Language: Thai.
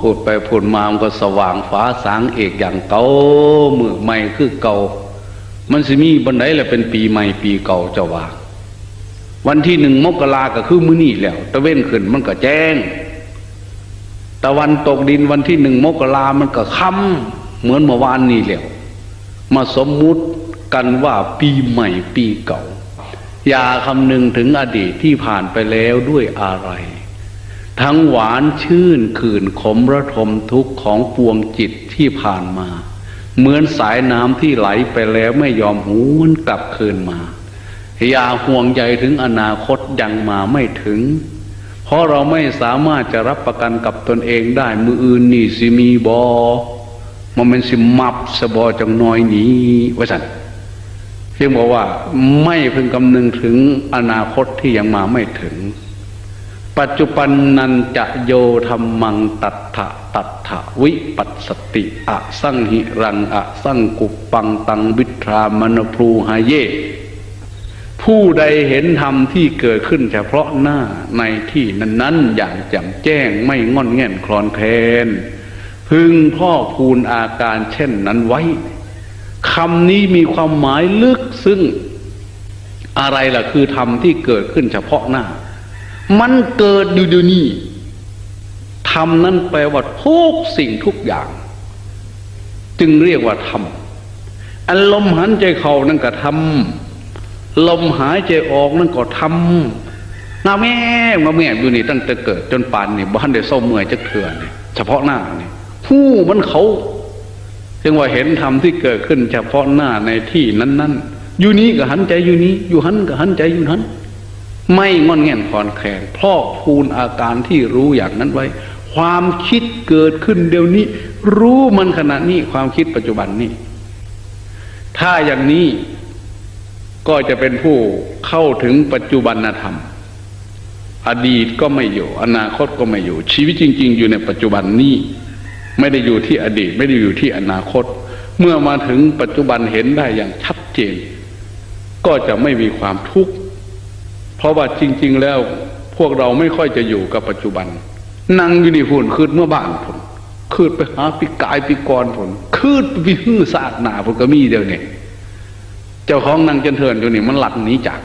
พูดไปพูดมามันก็สว่างฟ้าสางเอกอย่างเก่ามือใหม่คือเก่า มันสิมีบันไดแหละเป็นปีใหม่ปีเก่าเจ้าว่าวันที่หนึ่งมกราก็คือมื้อนี้แล้ว ตะเว้นขึ้นมันก็แจ้ง ตะวันตกดินวันที่หนึ่งมกรามันก็ค่ำเหมือนเมื่อวานนี้แล้ว มาสมมุติกันว่าปีใหม่ปีเก่า อย่าคำนึงถึงอดีตที่ผ่านไปแล้วด้วยอะไร ทั้งหวานชื่นขื่นขมระทมทุกข์ของปวงจิตที่ผ่านมา เหมือนสายน้ำที่ไหลไปแล้วไม่ยอมหวนกลับคืนมา อย่าห่วงใยถึงอนาคตยังมาไม่ถึง เพราะเราไม่สามารถจะรับประกันกับตนเองได้มืออื่นนี่สิมีบอมันเป็นสิมับสบอจังน้อยหนี้ว่าสันเพียงบอกว่าไม่พึงคำนึงถึงอนาคตที่ยังมาไม่ถึง ปัจจุบันนันจะโยธรรมังตัทธะตัทธะวิปัสสติอะสังหิรังอะสังกุปปังตังวิทรามนพลูหายเย ผู้ใดเห็นธรรมที่เกิดขึ้นเฉพาะหน้าในที่นั้นๆ อย่างแจ่มแจ้งไม่งอนแง่นคลอนแคลนพึงพ่อพูนอาการเช่นนั้นไว้คำนี้มีความหมายลึกซึ้งอะไรล่ะคือธรรมที่เกิดขึ้นเฉพาะหน้า มันเกิดอยู่เดี๋ยวนี้ธรรมนั้นแปลว่าทุกสิ่งทุกอย่าง จึงเรียกว่าธรรมอันลมหันใจเข้านั่นก็ธรรมลมหายใจออกนั่นก็ทำนาแม่มาแม่อยู่นี่ตั้งแต่เกิดจนป่านนี่บ้านได้เศร้าเมื่อยจะเถื่อนนี่เฉพาะหน้านี่ผู้มันเขาจึงว่าเห็นธรรมที่เกิดขึ้น เฉพาะหน้าในที่นั้นๆอยู่นี้ก็หันใจอยู่นี้ อยู่หันก็หันใจอยู่นั้น ไม่งอนแง่นคลอนแคลนพอกพูนอาการที่รู้อย่างนั้นไว้ ความคิดเกิดขึ้นเดี๋ยวนี้ รู้มันขณะนี้ความคิดปัจจุบันนี้ถ้าอย่างนี้ก็จะเป็นผู้เข้าถึงปัจจุบันธรรม อดีตก็ไม่อยู่ อนาคตก็ไม่อยู่ ชีวิตจริง ๆ อยู่ในปัจจุบันนี้ ไม่ได้อยู่ที่อดีต ไม่ได้อยู่ที่อนาคต เมื่อมาถึงปัจจุบันเห็นได้อย่างชัดเจน ก็จะไม่มีความทุกข์ เพราะว่าจริง ๆ แล้วพวกเราไม่ค่อยจะอยู่กับปัจจุบัน นั่งอยู่นี่พุ่นคืดเมื่อบ้านพุ่นคืดไปหาปีกายปีกรพุ่นคืดไปหื้อสาดหนาผลก็มีเดียวนี่เจ้าของนางจันเทินอยู่นี่มันหลักหนีจาก